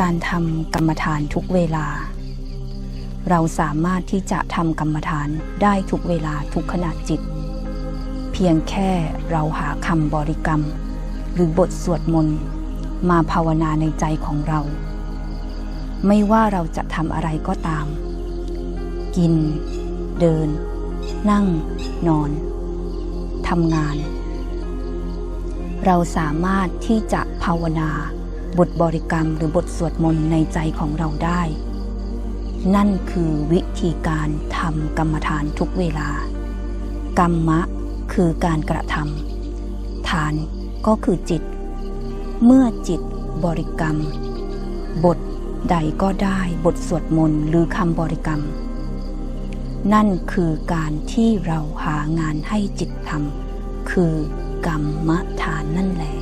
การทำกรรมฐานทุกเวลา เราสามารถที่จะทำกรรมฐานได้ทุกเวลาทุกขณะจิต เพียงแค่เราหาคำบริกรรม หรือบทสวดมนต์มาภาวนาในใจของเรา ไม่ว่าเราจะทำอะไรก็ตาม กิน เดิน นั่ง นอนทำงาน เราสามารถที่จะภาวนา บทบริกรรมหรือบทสวดมนต์ในใจของเราได้ นั่นคือวิธีการทำกรรมฐานทุกเวลา กรรมะคือการกระทำฐานก็คือจิต เมื่อจิตบริกรรม บทใดก็ได้บทสวดมนต์หรือคำบริกรรม นั่นคือการที่เราหางานให้จิตทำคือกรรมฐานนั่นแหละ